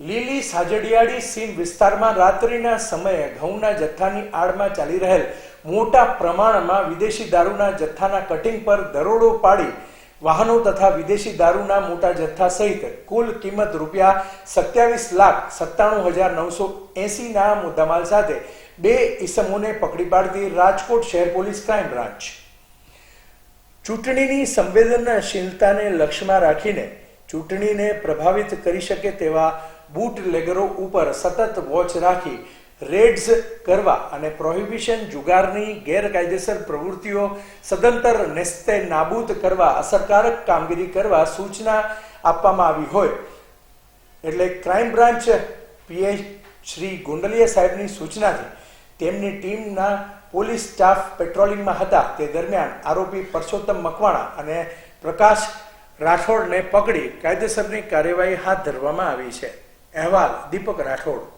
લીલી સાજડિયાળી સીમ વિસ્તારમાં રાત્રિના સમયે ઘઉંના જથ્થાની આડમાં ચાલી રહેલ મોટા પ્રમાણમાં વિદેશી દારૂના જથ્થાના કટિંગ પર દરોડો પાડી વાહનો તથા વિદેશી દારૂના મોટા જથ્થા સહિત કુલ કિંમત રૂપિયા સત્યાવીસ લાખ સત્તાણું હજાર નવસો એસીના મુદ્દામાલ સાથે બે ઈસમોને પકડી પાડતી રાજકોટ શહેર પોલીસ ક્રાઇમ બ્રાન્ચ. ચૂંટણીની સંવેદનશીલતાને લક્ષ્યમાં રાખીને ચૂંટણીને પ્રભાવિત કરી શકે તેવા બૂટ લેગરો ઉપર સતત વોચ રાખી રેડ્સ કરવા અને પ્રોહિબિશન જુગારની ગેરકાયદેસર પ્રવૃત્તિઓ સદંતર નેસ્તે નાબૂદ કરવા અસરકારક કામગીરી કરવા સૂચના આપવામાં આવી હોય. એટલે crime branch P H Shri Gundaliya સાહેબની સૂચનાથી તેમની ટીમના પોલીસ સ્ટાફ પેટ્રોલિંગમાં હતા. તે દરમિયાન આરોપી પરસોત્તમ મકવાણા અને પ્રકાશ રાઠોડને પકડી કાયદેસરની કાર્યવાહી હાથ ધરવામાં આવી છે. અહેવાલ દીપક રાઠોડ.